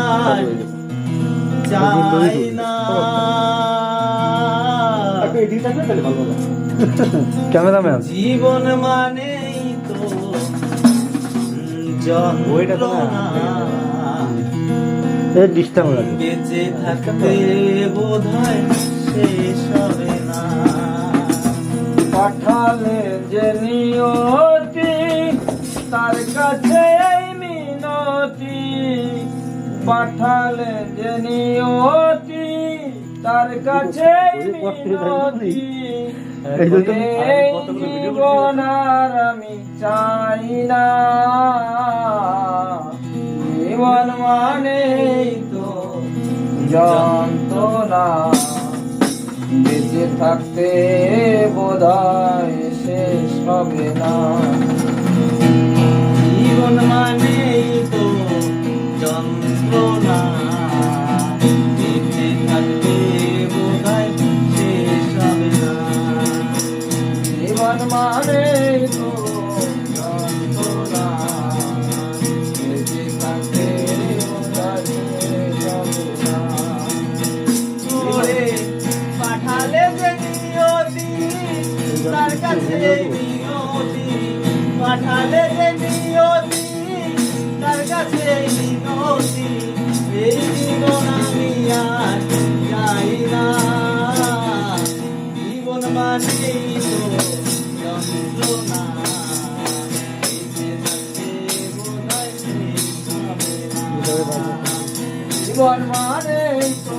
আর চাই না। ক্যামেরাম্যান। জীবন মানেই তো বেঁচে থাকতে বোধ হয় শেষ হবে না। পাঠালে যে পাঠালে যে নিয়তি তার কাছে জীবন আর আমি চাই না। জীবন মানে তো যন্ত্রণা। বেঁচে থাকতে বোধহয় শেষ হবে না। কাছে মিনতি পাঠালে যে নিয়তি তার কাছে মিনতি এই জীবন আমি আর চাই না জীবন মানেই তো যন্ত্রণা। জীবন মানে তো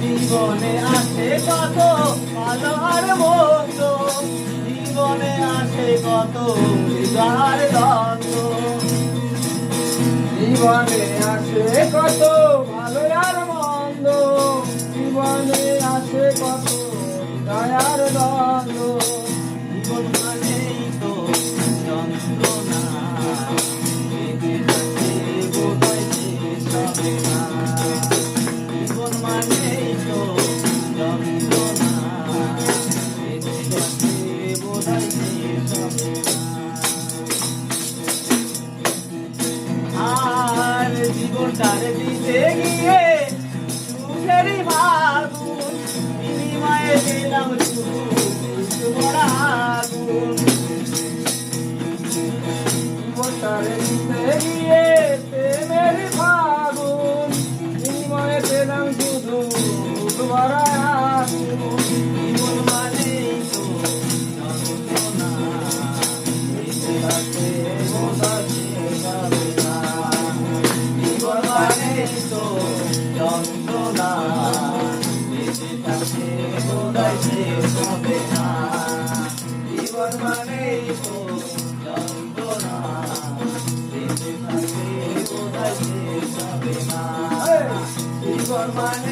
জীবনে আসে কত ভালো আর মন্দ। জীবনে আসে কত হৃদয় দ্বন্দ্ব জীবনে আসে কত ভালো আর মন্দ। জীবনে আসে কত দয়ার দ্বন্দ্ব। জীবন মানেই দিতে গিয়ে সুখেরই ভাগুন বিনিময়ে দিলাম আগুন দিতে গিয়ে প্রেমের ফাগুন বিনিময়ে পেলাম শুধু ভরা আগুন জীবন থাকতে বোধহয় শেষ হবে না। জীবন মানেই তো যন্ত্রণা থাকতে বোধহয় শেষ হবে না। জীবন মানেই